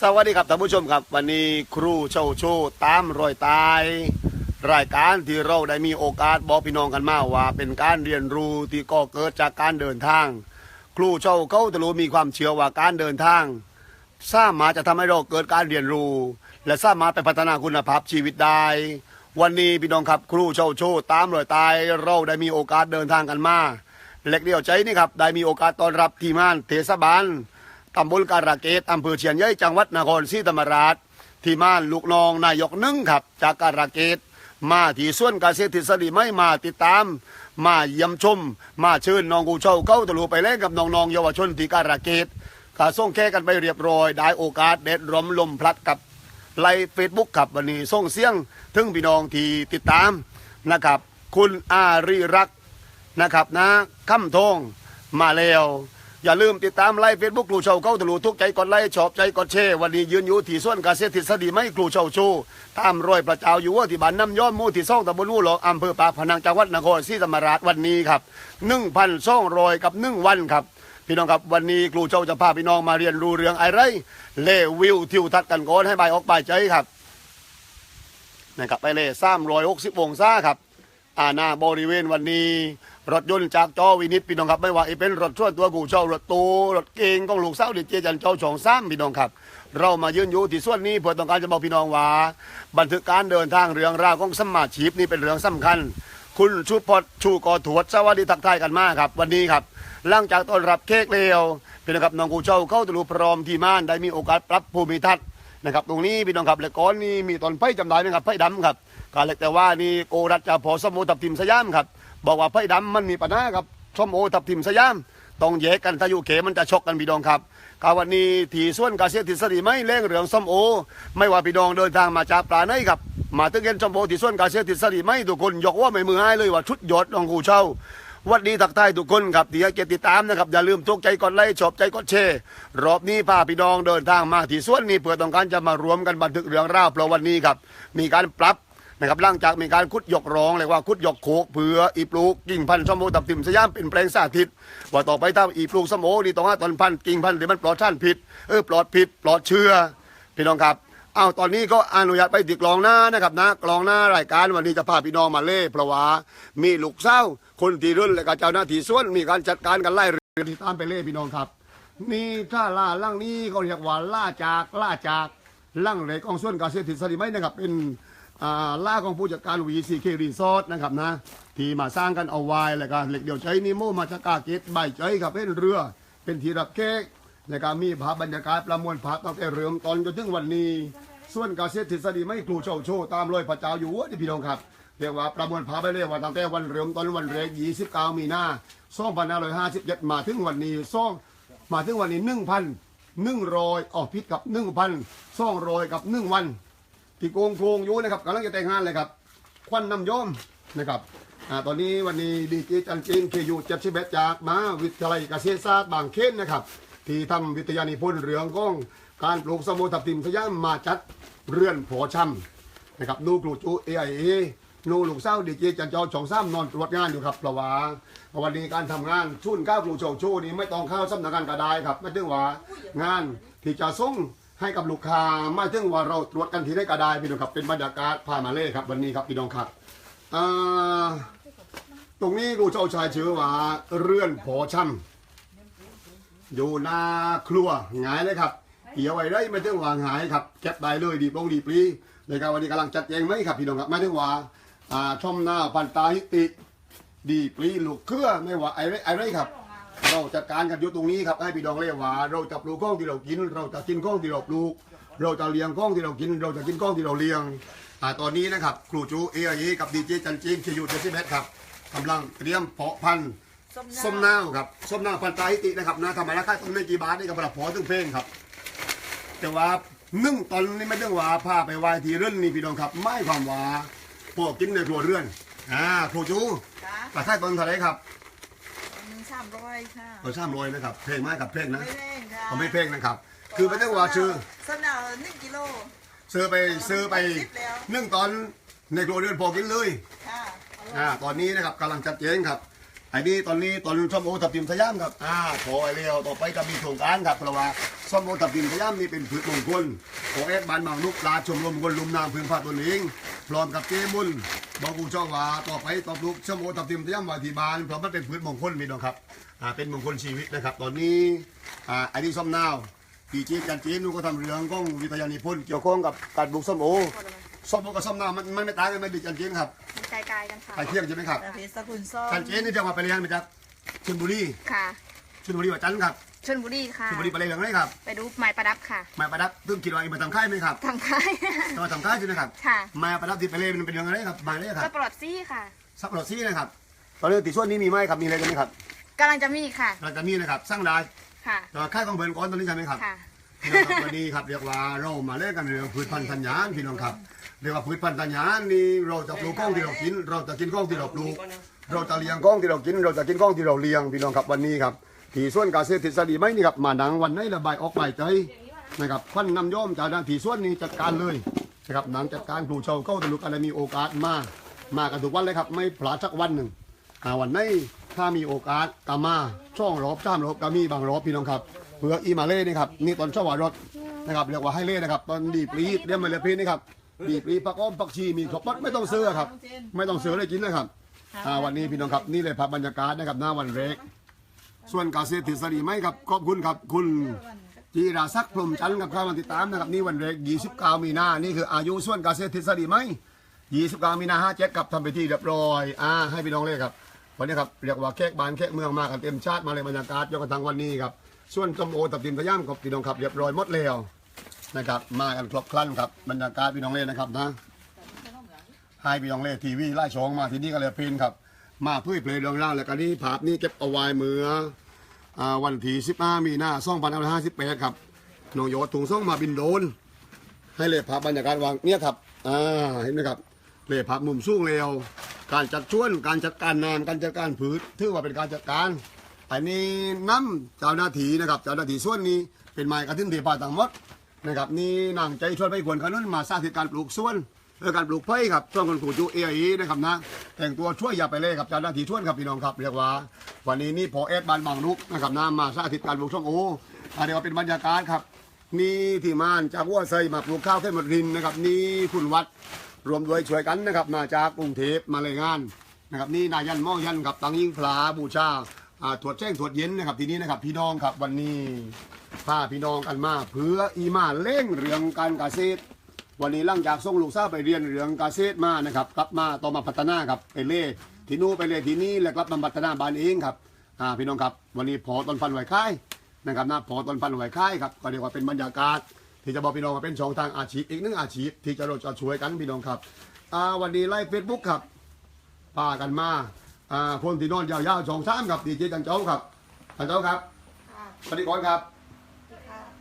สวัสดีครับท่านผู้ชมครับ วันนี้ครูเช่าโชว์ตามรอยตาย รายการที่เราได้มีโอกาสบอกพี่น้องกันมาว่า เป็นการเรียนรู้ที่ก็เกิดจากการเดินทาง ครูเช่าเขาจะรู้มีความเชื่อว่าการเดินทางสามารถจะทำให้เราเกิดการเรียนรู้ และสามารถไปพัฒนาคุณภาพชีวิตได้ วันนี้พี่น้องครับครูเช่าโชว์ตามรอยตายเราได้มีโอกาสเดินทางกันมาเล็กเดียวใจนี่ครับได้มีโอกาสต้อนรับทีมงานเทศบาล ตำบลการะเกดอำเภอเชียนใหญ่จังหวัดนครศรีธรรมราช ที่มานลูกน้องนายกหนึ่งครับ จากการะเกดมาที่ส่วนเกษตรทฤษฎีไม่มาติดตาม มาเยี่ยมชม มาเชิญน้องกูเช่าเข้าตะลุไปเล่นกับน้องๆเยาวชนที่การะเกดก็ส่งแค่กันไปเรียบร้อย ได้โอกาสเด็ดร่มลมพลัดกับไลฟ์เฟซบุ๊กครับวันนี้ส่งเสียง ถึงพี่น้องที่ติดตามนะครับ คุณอารีรักนะครับนะคำทองมาแล้ว อย่าลืมติดตามไลฟ์เฟซบุ๊กครูเชาเก้าตะลูทุกใจกดไลค์ชอบใจกดแชร์วันนี้ยืนอยู่ที่ส่วนเกษตรทฤษฎีไม่ครูเชาชว์ตามรอยประจ้าอยู่ว่าที่บ้านน้ำย้อมมู่ที่ซ่องตำบลหูหลอกอำเภอปากพนังจังหวัดนครศรีธรรมราชวันนี้ครับหนึ่งพันซ่องรอยกับหนึ่งวันครับพี่น้องครับวันนี้ครูเจ้าจะพาพี่น้องมาเรียนรู้เรื่องอะไรเล่วิวทิวทัศน์กันก่อนให้ใบายออกใบายใจครับนะครับไปเลยสามรอยหกสิบองศาครับ อาณาบริเวณวันนี้ รถยนต์จากจอวินิตพี่น้องครับ ไม่ว่าจะเป็นรถส่วนตัวกูเช่ารถตู้รถเก๋งของลูกสาเด็กเจจันเจ้าสองซ้ำพี่น้องครับ เรามายืนอยู่ที่ส่วนนี้เพื่อต้องการจะบอกพี่น้องว่า บันทึกการเดินทางเรื่องราวของสมาชีพนี่เป็นเรื่องสำคัญ คุณชูพอดชูกอถวดสวัสดีทักทายกันมากครับ วันนี้ครับหลังจากต้อนรับเค้กเลวพี่น้องครับน้องกูเจ้าเข้าตะลุพร้อมที่ม่านได้มีโอกาสปรับภูมิทัศน์นะครับตรงนี้พี่น้องครับและก้อนนี้มีต้นไผ่จำได้ไหมครับไผ่ดำครับ กาเล็กแต่ว่านี่โกรัชจะพอสมโอทับทิมสยามครับ บอกว่าไผ่ดำมันมีปัญหาครับสมโอทับทิมสยามต้องแยกกันถ้าอยู่เขมันจะชกกันพี่น้องครับกาวันนี้ที่ส่วนกาเสียทฤษฎีไม่เล่งเรื่องส้มโอ ไม่ว่าพี่น้องเดินทางมาจากปลาไหนครับมาตึกเงินส้มโอที่ส่วนกาเสียทฤษฎีไม่ทุกคนยกว่าไม่มือให้เลยว่าชุดยอดน้องกูเช่าวัดดีทักทายทุกคนครับที่เกียรติติดตามนะครับ อย่าลืมทุกใจกดไลค์ชอบใจกดแชร์รอบนี้พาพี่น้องเดินทางมาที่ส่วนนี้เพื่อต้องการจะมารวมกันบันทึกเรื่องราวเพราะวันนี้ครับ มีการปรับ นะครับหลังจากมีการคุดหยกร้องเลยว่าคุดหยกโคกเผืออีปลูกกิ่งพันธุ์สมโอตับติ่มสยามเป็นแปลงสาธิต ว่าต่อไปถ้าอีปลูกสมโอนี่ต้องหาต้นพันธุ์กิ่งพันธุ์ที่มันปลอดท่านผิดเออปลอดผิดปลอดเชื้อพี่น้องครับอ้าวตอนนี้ก็อนุญาตไปติดกลองหน้านะครับนะกลองหน้ารายการวันนี้จะพาพี่น้องมาเล่เพราะว่ามีลูกเศร้าคนที่รุ่นและก็เจ้าหน้าที่ส่วนมีการจัดการกันไล่เรียนที่ตามไปเล่พี่น้องครับ นี่ถ้าล่าล่างนี้เขาเรียกว่าล่าจากล่าจากล่างเหล็กองส่วนเกษตรทฤษฎีไหมนะครับเป็น ล่าของผู้จัดการวีซีเครีสอร์ทนะครับนะที่มาสร้างกันเอาไว้แล้วก็เหล็กเดียวใช้นิโมมาจากาเกตใบใจครับเป็นเรือ เป็นทีรับเค้กแล้วก็มีภาพบรรยากาศประมวลภาพตั้งแต่เริ่มตอนจนถึงวันนี้ ส่วนเกษตทฤษฎีไม่ครูโชว์โชว์ตามรอยพระเจ้าอยู่ที่พี่น้องครับเรียกว่าประมวลภาพไปเลยว่าตั้งแต่วันเริ่มต้นวันแรก29มีนา2557มาถึงวันนี้ซ่องมาถึงวันนี้1,100ออกพิษกับ1,200กับ1วัน ที่โกงโคงอยู่นะครับกำลังจะแต่งงานเลยครับ ควันน้ำย้อมนะครับอ่าตอนนี้วันนี้ดีเจจันจินเคยูเจ็บชิเบตจากมหาวิทยาลัยเกษตรศาสตร์บางเขนนะครับ ที่ทำวิทยานิพนธ์เรื่องของการปลูกสมุนทับทิมสยามมาจัดเรือนผอช่ำนะครับนูกลูจูเอไอเอนูลูกเศร้าดีเจจันจอสองซ้ำนอนตรวจงานอยู่ครับเพราะว่าวันนี้การทำงานชุนก้าวกลูโจโชนี้ไม่ต้องเข้าสำนักงานกระไดครับ ไม่ถึงว่างานที่จะส่ง ให้กับลูกค้าไม่ถึงว่าเราตรวจกันทีได้กระไดพี่น้องครับเป็นบรรยากาศพามาเล่ครับวันนี้ครับพี่น้องครับอ่าตรงนี้กูเจ้าชายชื่อว่าเรื่อนผอช่ำอยู่หน้าครัวหงายเลยครับเหี่ยวไว้ได้ไม่ถึงว่าหงายครับเก็บได้เลยดีปงดีปรีเลยครับวันนี้กำลังจัดแจงไหมครับพี่น้องครับไม่ถึงว่าอ่าช่อมหน้าพันตาฮิติ ดีปรีลูกเครือไม่ว่าไอ้ไรไอ้ไรครับ เราจัดการกันอยู่ตรงนี้ครับให้พี่น้องเรียกว่า เราจะปลูกข้องที่เรากิน เราจะกินข้องที่เราปลูก เราจะเลี้ยงข้องที่เรากิน เราจะกินข้องที่เราเลี้ยงอ่าตอนนี้นะครับครูจูเอไอกับดีเจจันจีนเคยูเจสิเมตครับกำลังเตรียมเพาะพันธุ์ส้มนาวครับส้มนาวพันธุ์ตาฮิตินะครับนะทำมาแล้วค่าต้นไม่กี่บาทนี่ก็ประดับพอถึงเพลงครับ แต่ว่านึ่งตอนนี้ไม่ต้องว่าพาไปไหว้ทีเรื่อนนี่พี่น้องครับ ไม่ความว่าพวกกินในครัวเรือนอ่าครูจูค่ะปลาไส้ต้นเท่าไหรครับหนึ่ง สามร้อยค่ะเราช่ำรวยนะครับเพลงไม้กับเพลงนะไม่แพงค่ะเขาไม่เพลงนะครับ คือไม่ต้องว่าชื่อสนาวหนึ่งกิโลซื้อไปซื้อไปสิบแล้วนึ่งตอนในครัวเรือนพอกินเลยค่ะอ่าตอนนี้นะครับกำลังจัดเจงครับ ไอ้นี่ตอนนี้ตอนส้มโอทับทิมสยามครับอ่าขอไอ้เร็วต่อไปจะมีโครงการครับเพราะว่าส้มโอทับทิมสยามนี่เป็นพืชมงคลของเอ็ดบานบางนุกลาชมรมคนลุมนามพึงพาตัวเองพร้อมกับเจ้มุนบอกกูเจ้าว่าต่อไปต่อลูกส้มโอทับทิมสยามวาทีบานเพราะมันเป็นพืชมงคลพี่น้องครับอ่าเป็นมงคลชีวิตนะครับ ตอนนี้อ่าไอ้นี่ส้มนาวปีจีนกันจีนนูนก็ทำเรื่องกล้องวิทยานิพนธ์เกี่ยวข้องกับการปลูกส้มโอ ส้มโอกับส้มนาวมันมันไม่ต่างกันไม่ดีกันจีนครับมันไกลๆกันค่ะไปเที่ยงใช่ไหมครับแต่เพชรสกุลซ่อกันจีนนี่จะมาไปเรียนมาจากชลบุรีค่ะชลบุรีว่าจันทร์ครับชลบุรีค่ะชลบุรีไปเรียนเรื่องอะไรครับ ไปดูไม้ประดับค่ะมาประดับตึ้งคิดว่าเองมาทำค่ายไหมครับทำค่ายจะมาทำค่ายใช่ไหมครับค่ะมาประดับที่ไปเรียนมันเป็นเรื่องอะไรครับมาเลยคก็รับปลอดซี่ค่ะซับรถซี่นะครับตอนนี้ติดช่วงนี้มีไหมครับมีอะไรกันไหมครับกำลังจะมีค่ะเราจะมีนะครับสร้างรายค่ะแต่ว่าค่ายของเบิร์นก้อนตอนนี้ใช่ไหมครับค่ะพี่ น้องครับวันนี้ครับเรียกว่าเรามาเล่นกันเรื่องพืชพันธุ์ธัญญาพี่น้องครับเรียกว่าพืชพันธุ์ธัญญานี่เราจะปลูกก้องที่เรากิน เราจะกินก้องที่เราปลูก เราจะเลี้ยงก้องที่เรากิน เราจะกินก้องที่เราเลี้ยงพี่น้องครับวันนี้ครับที่ส่วนการเกษตรทฤษฎีไหมนี่ครับมาดังวันไหนระบายออกไปใจนะครับควันนำย่อมจากด้านที่ส่วนนี้จัดการเลยนะครับหนังจัดการครูเชาเข้าตะลุกอะไรมีโอกาสมามากันทุกวันเลยครับไม่พลาดสักวันหนึ่งวันไหนถ้ามีโอกาสก็มาช่องรอบจ้ามรอบก็มีบางรอบพี่น้องครับ เพื่ออีมาเล่นี่ครับนี่ตอนช้าวารถนะครับเรียกว่าให้เล่นะครับตอนดีปรีเรียกมาเลยพีนี่ครับดีปรีผักอ้อมผักชีมีครบหมดไม่ต้องซื้อครับ ไม่ต้องซื้อเลยกินเลยครับอ่าวันนี้พี่น้องครับนี่เลยภาพบรรยากาศนะครับหน้าวันเล็กส่วนเกษตรทฤษฎีไหมครับขอบคุณครับคุณจีราศักดิ์พรมจันทร์กับข้ามาติดตามนะครับนี่วันเล็ก29มีนานี่คืออายุส่วนเกษตรทฤษฎีไหม29มีนา57กับทำไปที่เรียบร้อยอ่าให้พี่น้องเลยครับวันนี้ครับเรียกว่าแขกบ้านแขกเมืองมากันเต็มชาติมาเลยบรรยากาศยกกระทังวันนี้ครับ ส่วนจมโอตับติมตะย่ามกับพี่น้องครับเรียบร้อยหมดแล้วนะครับ มากันครบครันครับบรรยากาศพี่น้องเลยนะครับนะให้พี่น้องเล่ทีวีไล่ชองมาที่นี่ก็เลยพินครับ มาเพื่อเพลย์เรื่องราวแล้วก็นี่ภาพนี้เก็บเอาไว้เมื่อวันที่15มีนา2558ครับน้องโยศถุงส่งมาบินโดน ให้เลยภาพบรรยากาศวางเนี่ยครับอ่าเห็นไหมครับเลยภาพมุมสูงเร็วการจัดชวนการจัดการน้ำการจัดการผืชถือว่าเป็นการจัดการ อันนี้น้ำเจ้าหน้าที่นะครับเจ้าหน้าที่ส่วนนี้เป็นไม้กระทิ้นที่ป่าต่างหมดนะครับนี่นางใจชวนไปควรขนุนมาสร้างเหตุการปลูกสวนเพื่อการปลูกไผ่ครับช่วงคนปลูกจูเอไอนะครับนะแต่งตัวช่วยอย่าไปเลยครับเจ้าหน้าที่ช่วยครับพี่น้องครับเรียกว่า วันนี้นี่พอเอสบานบางลุกนะครับนะมาสร้างเหตุการปลูกช่องโออันนี้ว่าเป็นบรรยากาศครับนี่ที่มานจากวัวไซมาปลูกข้าวเทมรินนะครับนี่คุณวัดรวมด้วยช่วยกันนะครับมาจากกรุงเทพมาเลยงานนะครับนี่นายันหม้อยันครับตังยิ่งพลาบูชา ถวดแจ้งถวดเย็นนะครับทีนี้นะครับพี่น้องครับวันนี้พาพี่น้องกันมาเพื่ออีมาเล่งเรื่องการเกษตร วันนี้หลังจากส่งลูกสาวไปเรียนเรื่องเกษตรมานะครับกลับมาต่อมาพัฒนาครับไปเล่ที่นู่นไปเล่ที่นี่แล้วกลับมาพัฒนาบ้านเองครับอ่าพี่น้องครับวันนี้พอตอนฟันไหวค่ายนะครับนะพอตอนฟันไหวค่ายครับก็เรียกว่าเป็นบรรยากาศ ที่จะบอกพี่น้องว่าเป็นช่องทางอาชีพอีกหนึ่งอาชีพที่จะเราจะช่วยกันพี่น้องครับอ่าวันนี้ไล่เฟซบุ๊กครับพากันมา อ่าคนที่นอนยาวๆสองสามครับดีเจจันเจ้าครับจันเจ้าครับสวัสดีก่อนครับ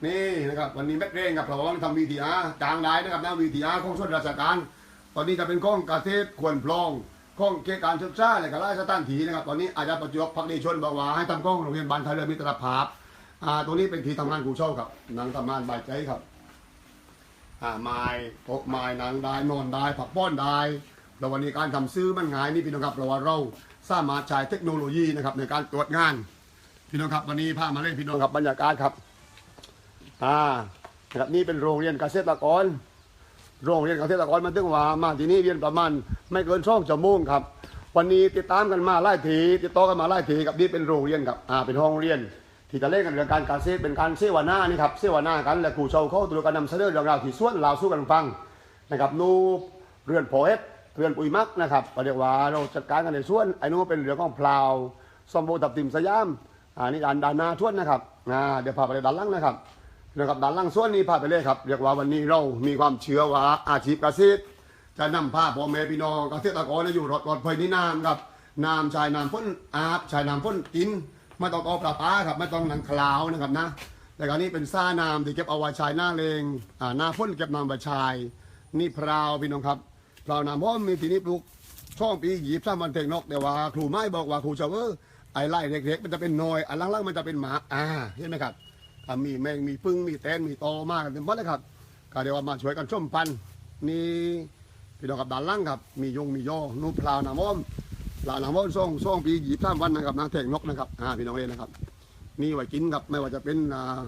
นี่นะครับวันนี้แม็กเร่งครับเรากำลังทำวีทีอาร์กลางได้นะครับนะวีทีอาร์ของส่วนราชการ ตอนนี้จะเป็นข้องกาเทศควรพลองข้องเกการศึกษาอะไรกับราชสถานถีนะครับ ตอนนี้อาจารย์ประจวบพักดีชนบอกว่าให้ทำข้องโรงเรียนบ้านไทยเรือมิตรภาพอ่าตัวนี้เป็นที่ทำงานครูเช่าครับหนังทำงานบายใจครับอ่าไม้โต๊ะไม้หนังได้นอนได้ผักป้อนได้แล้ววันนี้การทำซื้อมันง่ายนี่พี่น้องครับเพราะว่าเรา สามารถใช้เทคโนโลยีนะครับในการตรวจงาน พี่น้องครับวันนี้พามาเล่นพี่น้องครับบรรยากาศครับอ่านะครับนี่เป็นโรงเรียนเกษตรกร โรงเรียนเกษตรกรมันถึงว่ามาที่นี่เรียนประมาณไม่เกินช่องชั่วโมงครับ วันนี้ติดตามกันมาไล่ทีติดต่อกันมาไล่ทีกับนี่เป็นโรงเรียนครับอ่าเป็นห้องเรียน ที่จะเล่นกันเรื่องการเกษตรเป็นการเสวนานี่ครับเสวนากันและครูชาวเขาตัวการนำเสนอเรื่องราวที่ส่วนเราวสู้กันฟังนะครับนูเรือนโพเอส เรือนปุยมักนะครับก็เรียกว่าเราจัดการกันในส่วนไอ้นู้นเป็นเรื่องของพลาวซอมโบตับติมสยามอ่านี่ดานดานนาทวนนะครับอ่าเดี๋ยวพาไปด้านล่างนะครับนะครับด้านล่างส่วนนี้พาไปเลยครับเรียกว่าวันนี้เรามีความเชื่อว่าอาชีพเกษตรจะนำพาพ่อแม่พี่น้องเกษตรกรอยู่รอดปลอดภัยนี่น้ำครับน้ำชายน้ำพ่นอาบชายน้ำพ่นกินไม่ต้องเอาปลาปลาครับไม่ต้องหนังคลาวนะครับนะแต่การนี้เป็นซ่าน้ำที่เก็บเอาไว้ชายหน้าเลงอ่าหน้าพ่นเก็บน้ำไว้ชาย นี่พราวพี่น้องครับ พราวน้ำพ่อมมีทีนี้ปลูกช่องปีหยีบสามวันเทงนกแต่ว่าครูไม่บอกว่าครูเชาเวอร์ไอ้ไล่เล็กๆมันจะเป็นนอยอันล่างๆมันจะเป็นหมาอ่าเห็นไหมครับมีแมงมีปึ้งมีแตนมีตอมากเต็มหมดเลยครับก็เดี๋ยวว่ามาช่วยกันช่มพันนี่พี่น้องกับด้านล่างครับ มียงมีย่อนูพลาวหนามอ้อมหลานหลังว่าส่งส่องปีหยีบสามวันนะครับนะแทงนกนะครับอ่าพี่น้องเองนะครับนี่ไว้กินครับไม่ว่าจะเป็นอ่า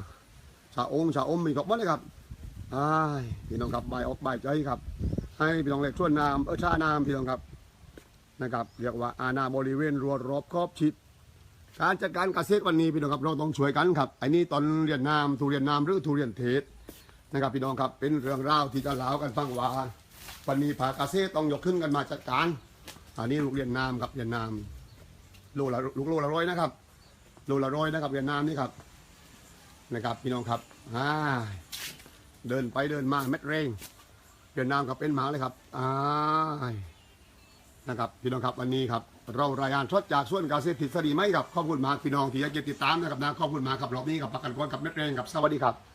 ชาองชาอมมีครบหมดเลยครับอ้าพี่น้องครับใบออกใบใจครับ ให้พี่น้องเล็กช่วยน้ำเออชาน้ำพี่น้องครับนะครับเรียกว่าอาณาบริเวณรัวรอบครอบชิด การจัดการเกษตรวันนี้พี่น้องครับเราต้องช่วยกันครับไอ้นี่ตอนเรียนน้ำทุเรียนน้ำหรือทุเรียนเทศนะครับพี่น้องครับเป็นเรื่องราวที่จะเล่ากันฟังว่าวันนี้ภาเกษตรต้องยกขึ้นกันมาจัดการ อันนี้ลูกเรียนน้ำครับเรียนน้ำโลละลูกโลละร้อยนะครับโลละร้อยนะครับเรียนน้ำนี่ครับนะครับพี่น้องครับอ่าเดินไปเดินมาเม็ดเร่ง เรียนน้ำกับเป็นหมาเลยครับอ่านะครับพี่น้องครับวันนี้ครับเรารายงานสดจากส่วนเกษตรทฤษฎีไหมครับขอบคุณมากพี่น้องที่ยังติดตามนะครับนะขอบคุณมากครับรอบนี้กับประกันกรกับเม็ดเรงครับสวัสดีครับ